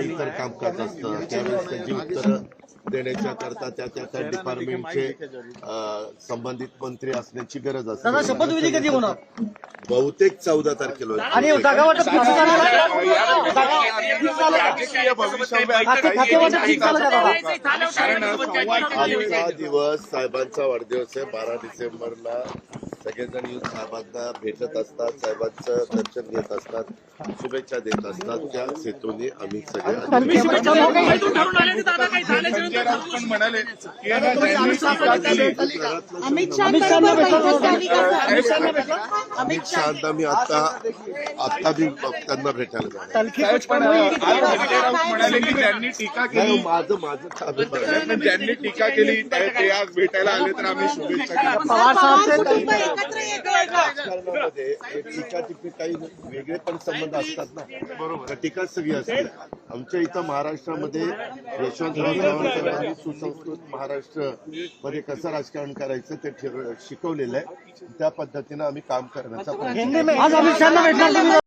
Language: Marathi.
इतर काम करत असतं त्यावेळेस त्याची उत्तरं देण्याच्या करता त्या त्या त्या डिपार्टमेंटचे संबंधित मंत्री असण्याची गरज दादा असते शपथविधी कधी होणार बहुतेक चौदा तारखेला होईल. आणि जागा वाटप फिक्स झालं का? जागा fix झालं का? राजकीय भविष्यात खाते- खाते वाटप फिक्स झालं का दादा आजचा दिवस साहेबांचा वाढदिवस आहे बारा डिसेंबरला सगळेजण येऊन साहेबांना भेटत असतात साहेबांचं दर्शन घेत असतात शुभेच्छा देत असतात त्या हेतूने आम्ही सगळे म्हणाले अमित शहाना मी आता आता भी त्यांना भेटायला जाणार. म्हणाले की ज्यांनी टीका नाही, केली माझं माझं काम ज्यांनी टीका केली ते ते आज भेटायला आले तर आम्ही शुभेच्छा पवार साहेब ते- एकत्र राजकारणामध्ये टीका काही वेगळे पण संबंध असतात ना. बरोबर टीका सगळी असते आमच्या इथं महाराष्ट्रामध्ये यशवंतराव चव्हाण सुसंस्कृत महाराष्ट्रमध्ये कसं राजकारण करायचं ते शिकवलेलं आहे. त्या पद्धतीनं आम्ही काम करण्याचा प्रयत्न